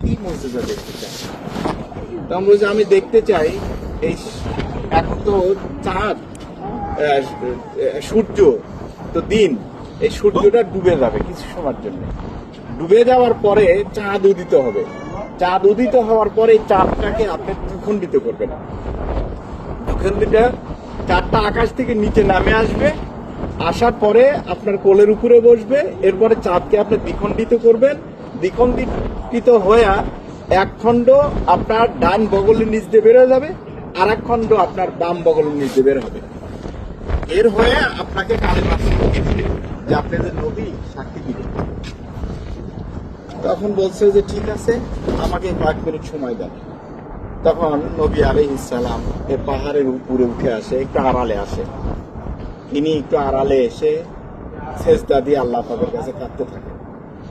কি মজেজা দেখতে চাই? আমি দেখতে চাই, এই এখন তো চাঁদ সূর্য, তো দিন, এই সূর্যটা ডুবে যাবে কিছু সময়ের জন্য। ডুবে যাওয়ার পরে চাঁদ উদিত হবে। চাঁদ উদিত হওয়ার পরে চাঁদটাকে আপনি দ্বিখণ্ডিত করবেন। দ্বিখণ্ডিত চাঁদটা আকাশ থেকে নিচে নামে আসবে, আসার পরে আপনার কোলের উপরে বসবে, এরপরে চাঁদকে আপনি দ্বিখণ্ডিত করবেন দ্বিখণ্ডিত হয়ে এক খণ্ড আপনার ডান বগলের নিচ দিয়ে বেরোয় যাবে, আর এক খণ্ড আপনার বাম বগলের নিচ দিয়ে বের হবে। এর হয়ে আপনাকে কালে যে আপনাদের নবী সাক্ষী দিবেন তখন বলছে যে, ঠিক আছে, আমাকে কয়েক মিনিট সময় দেন তখন নবী আলাই ইসালাম এ পাহাড়ের উপরে উঠে আসে, একটু আড়ালে আসে। তিনি একটু আড়ালে এসে শেষ দাদি আল্লাহ তাদের কাছে কাঁদতে থাকে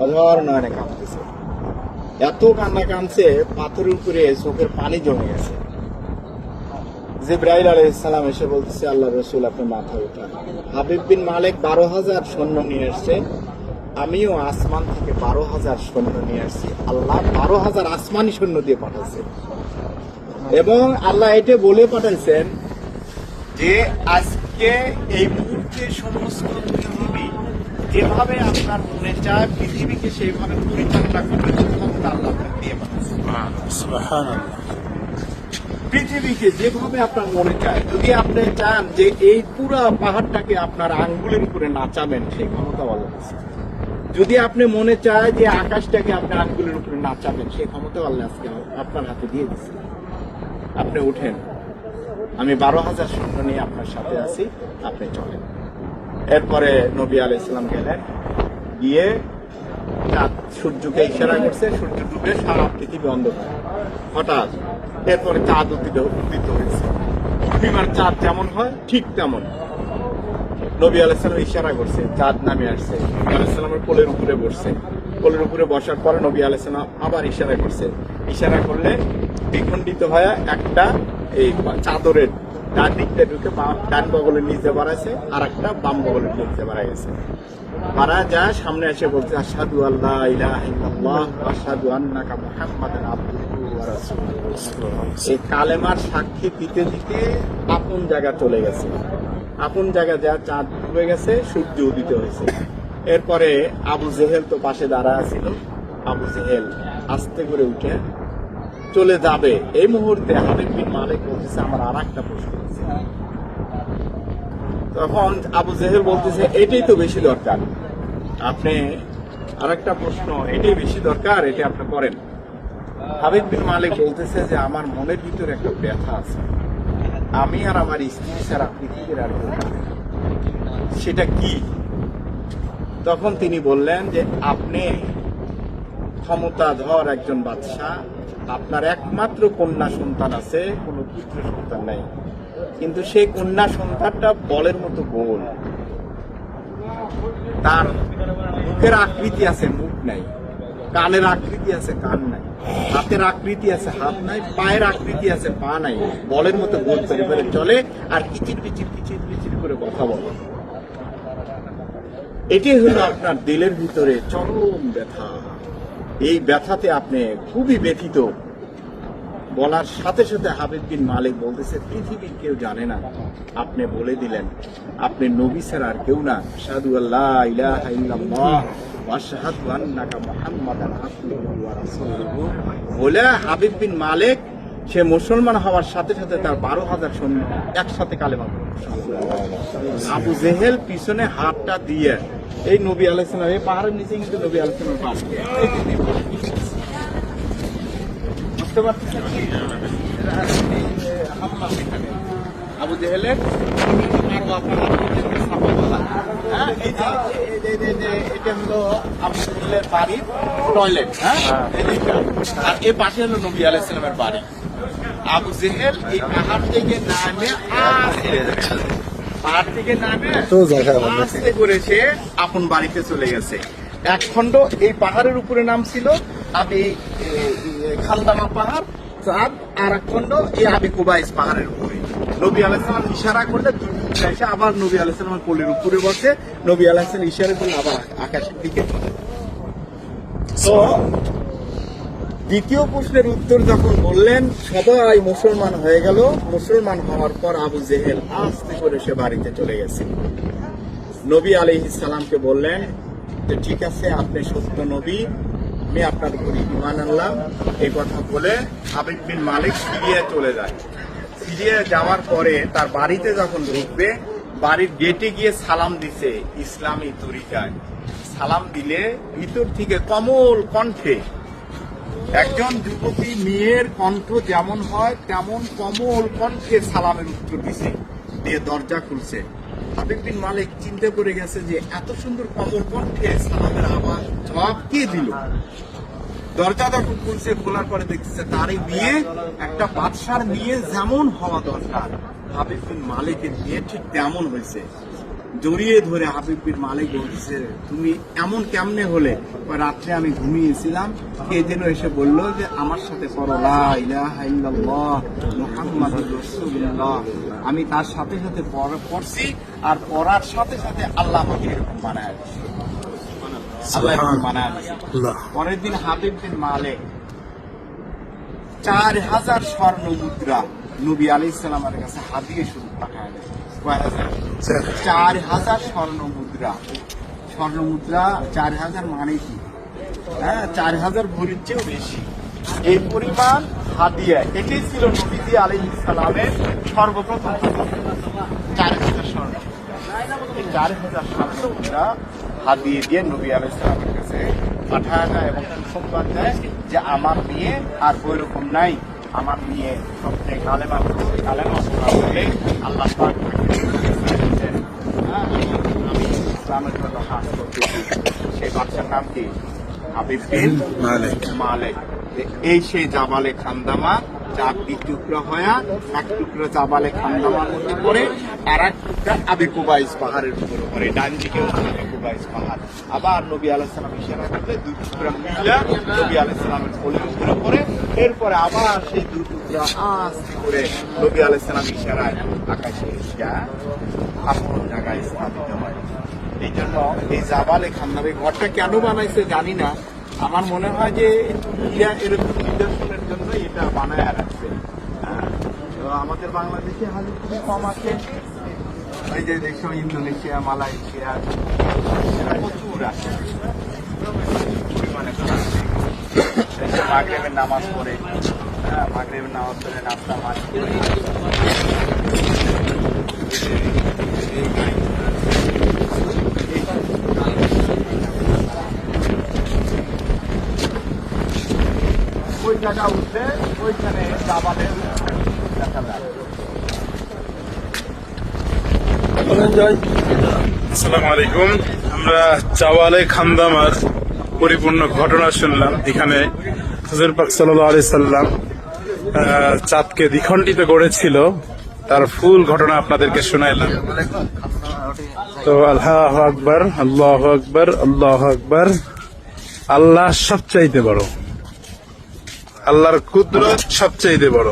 অধর নয়নে কাঁদতেছে এত কান্না কাঁদছে, পাথরের উপরে চোখের পানি জমে গেছে। জিব্রাইল ইসলাম এসে বলতেছে, আল্লাহ রসুল, আপনি মাথা উঠান। হাবিব বিন মালিক বারো হাজার সৈন্য নিয়ে এসছে আমিও আসমান থেকে বারো হাজার সৈন্য নিয়ে আসছি। আল্লাহ বারো হাজার আসমানি সৈন্য দিয়ে পাঠাচ্ছে। এবং আল্লাহ এটা বলে পাঠাইছেন যে, আজকে এই মুহূর্তে সমস্ত পৃথিবী যেভাবে আপনার মনে চায়, পৃথিবীকে সেইভাবে পরিচালনা দিয়ে পৃথিবীকে যেভাবে আপনার মনে চায়, যদি আপনি চান যে এই পুরো পাহাড়টাকে আপনার আঙ্গুলের উপরে নাচাবেন, সেই ক্ষমতা আছে। যদি আপনি মনে চায় যে আকাশটাকে আপনার আঙ্গুলের উপরে নাচাবেন, সেই ক্ষমতা আল্লাহ আজকে আপনার হাতে দিয়ে দিচ্ছে আপনি উঠেন। আমি বারো হাজার সৈন্য নিয়ে আপনার সাথে আছি, আপনি চলেন। এরপরে নবী আলাই ইসলাম গেলেন। গিয়ে চাঁদ সূর্যকে ইশারা করছে, সূর্য ডুবে সারা পৃথিবী অন্ধকার। হঠাৎ এরপরে চাঁদ উদিত উদিত হয়েছে। পূর্ণিমার চাঁদ যেমন হয়, ঠিক তেমন। নবী আলাইসালাম ইশারা করছে, চাঁদ নামে আসছে। নবী আলাইসালামের কোলের উপরে বসছে। কোলের উপরে বসার পরে নবী আলাইসালাম আবার ইশারা করছে। ইশারা করলে বিখণ্ডিত হয়ে একটা এই চাদরের ডান দিকটা ঢুকে ডান বগলের নিচে বাড়াইছে আর একটা বাম বগলের নিচে বাড়া গেছে যায় সামনে এসে বলছে আসাদু আল্লাহ ইল্লাল্লাহ আন্নাকা কালেমার সাক্ষী দিতে দিতে আপন জায়গা চলে গেছে। আপন জায়গা যা চাঁদ ডুবে গেছে সূর্য উদিত হয়েছে। এরপরে আবু জেহেল তো পাশে দাঁড়া ছিল। আবু জেহেল আস্তে করে উঠে চলে যাবে। এই মুহূর্তে হাবিব বিন মালিক বলতেছে, আমার আর একটা প্রশ্ন তখন আবু জেহেল বলতেছে, এটাই তো বেশি দরকার। আপনি আর একটা প্রশ্ন, এটাই বেশি দরকার? এটা আপনি করেন। হাবিব বিন মালিক বলতেছে যে, আমার মনের ভিতরে একটা ব্যথা আছে। আমি আর আমার স্ত্রী ছাড়া পৃথিবীর কেউ সেটা কি? তখন তিনি বললেন যে, আপনি ক্ষমতাধর একজন বাদশাহ আপনার একমাত্র কন্যা সন্তান আছে, কোনো পুত্র সন্তান নাই। কিন্তু সেই কন্যা সন্তানটা বলের মতো গোল। তার মুখের আকৃতি আছে মুখ নাই, কানের আকৃতি আছে কান নাই, হাতের আকৃতি আছে হাত নাই, পায়ের আকৃতি আছে পা নাই, বলের মতো গোল তৈরি করে চলে আর কিচির পিচির কিচির পিচির করে কথা বলে। এটি হলো আপনার দিলের ভিতরে চরম ব্যথা। এই ব্যথাতে আপনি খুবই ব্যথিত। বলার সাথে সাথে হাবিব বিন মালিক বলতেছে, পৃথিবীর কেউ জানে না। আপনি বলে দিলেন, আপনি নবী স্যার আর কেউ না। সাধু আল্লাহ বলে হাবিব বিন মালিক সে মুসলমান হওয়ার সাথে সাথে তার বারো হাজার সৈন্য একসাথে কালেমা। আবু জেহেল পিছনে হাতটা দিয়ে এই নবী আলাইসালাম এই পাহাড়ের নিচে কিন্তু নবী আলাইসালাম পাশ বুঝতে পারছেন আবু জেহেলের। হ্যাঁ, এই যে- এই যে- এই যে- এটা হলো বাড়ির টয়লেট হ্যাঁ? আর এ পাশে হলো নবী আলাইসালামের বাড়ি। আবু জেহেল এই পাহাড় থেকে নামে আস্তে পাহাড় থেকে নামে আস্তে করে সে আপন বাড়িতে চলে গেছে। এক খণ্ড এই পাহাড়ের উপরে নাম ছিল আবি খালদামা পাহাড় চাঁদ আর এক খণ্ড এই আবি কুবাইস পাহাড়ের উপরে। নবী আলাইসালাম ইশারা করলে এসে আবার নবী আলাইসালামের কোলের উপরে বসে নবী আলাইসালাম ইশারা করলে আবার আকাশের দিকে তো দ্বিতীয় প্রশ্নের উত্তর যখন বললেন, সবাই মুসলমান হয়ে গেল। মুসলমান হওয়ার পর আবু জেহেল আস্তে করে সে বাড়িতে চলে গেছে। নবী আলী সালামকে বললেন যে ঠিক আছে, আপনি সত্য নবী, আমি আপনার উপর ইমান আনলাম। এই কথা বলে হাবিব বিন মালিক সিরিয়া চলে যায়। সিরিয়া যাওয়ার পরে তার বাড়িতে যখন ঢুকবে, বাড়ির গেটে গিয়ে সালাম দিছে ইসলামী তরিকায়। সালাম দিলে ভিতর থেকে কমল কণ্ঠে একজন যুবতী মেয়ের কণ্ঠ যেমন হয়, তেমন কমল কণ্ঠে সালামের উত্তর দিছে। দিয়ে দরজা খুলছে। হাবিব মালিক চিন্তা করে গেছে যে, এত সুন্দর কমল কণ্ঠে সালামের আওয়াজ জবাব কে দিল? দরজা যখন খুলছে, খোলার পরে দেখছে তারই বিয়ে, একটা বাদশার বিয়ে যেমন হওয়া দরকার, হাবিব মালিকের বিয়ে ঠিক তেমন হয়েছে। জড়িয়ে ধরে হাবিব বিন মালিক বলছে তুমি এমন কেমনে হলে? রাত্রে আমি ঘুমিয়েছিলাম কে যেন এসে বলল যে আমার সাথে করো আমি তার সাথে সাথে পড়ছি আর পড়ার সাথে সাথে আল্লাহ আমাকে এরকম বানায় আল্লাহ এরকম বানায় পরের দিন হাবিব বিন মালিক চার হাজার স্বর্ণ মুদ্রা নবী আলি ইসলামের কাছে হাতিয়ে শুরু পাঠায় দেয়। চার হাজার। স্বর্ণ মুদ্রা স্বর্ণ মুদ্রা চার হাজার মানে কি? হ্যাঁ চার হাজার ভরির চেয়েও বেশি। এই পরিমাণ হাদিয়া। এটাই ছিল নবীজি আলী ইসলামের সর্বপ্রথম চার হাজার স্বর্ণ। এই চার হাজার স্বর্ণ মুদ্রা হাত দিয়ে নবী আলী ইসলামের কাছে পাঠায় এবং সংবাদ দেয় যে আমার মেয়ে আর ওই রকম নাই। আমার নিয়ে সবচেয়ে কালেমা কালেমা শোনা করলে আল্লাহ আমি ইসলামের জন্য কাজ করতেছি সেই বাচ্চার নাম কি হাবিব বিন মালিক। মালিক এই সেই জামালে খান্দামা চার দিক টুকরা হয়া এক টুকরা জাবালে খান্দামার মধ্যে পড়ে আর এক টুকরা আবে কুবাইস পাহাড়ের উপরে পড়ে ডান দিকে কুবাইস পাহাড়। আবার নবী আলাইসালাম ইশারা করলে দুই টুকরা মিলা নবী আলাইসালামের কোলের উপরে পড়ে এরপরে আবার সেই দুই টুকরা আস্তে করে নবী আলাইসালাম ইশারায় আকাশে যা আপন জায়গায় স্থাপিত হয়। এই জন্য এই জাবালে খান্দাবে ঘরটা কেন বানাইছে জানি না। আমার মনে হয় যে ইরা এরকম নিদর্শনের জন্য এটা বানায় রাখছে আমাদের বাংলাদেশে হাজি খুবই কম আছে। ওই যে দেখছ, ইন্দোনেশিয়া, মালয়েশিয়া, প্রচুর আছে। পরিমাণে মাগরেবের নামাজ পড়ে। হ্যাঁ মাগরেবের নামাজ পড়ে, নাস্তা মাছ ওই জায়গা উঠলে ওইখানে জাবালের দেখা যায় আসসালামু আমরা চাওয়ালে খান্দামার পরিপূর্ণ ঘটনা শুনলাম। এখানে হুজুর পাক সাল্লাম চাঁদকে দ্বিখণ্ডিত করেছিল। তার ফুল ঘটনা আপনাদেরকে শোনাইলাম। তো আল্লাহ আকবর আল্লাহ আকবর আল্লাহ আকবর। আল্লাহ সবচাইতে বড়। আল্লাহর কুদরত সবচাইতে বড়।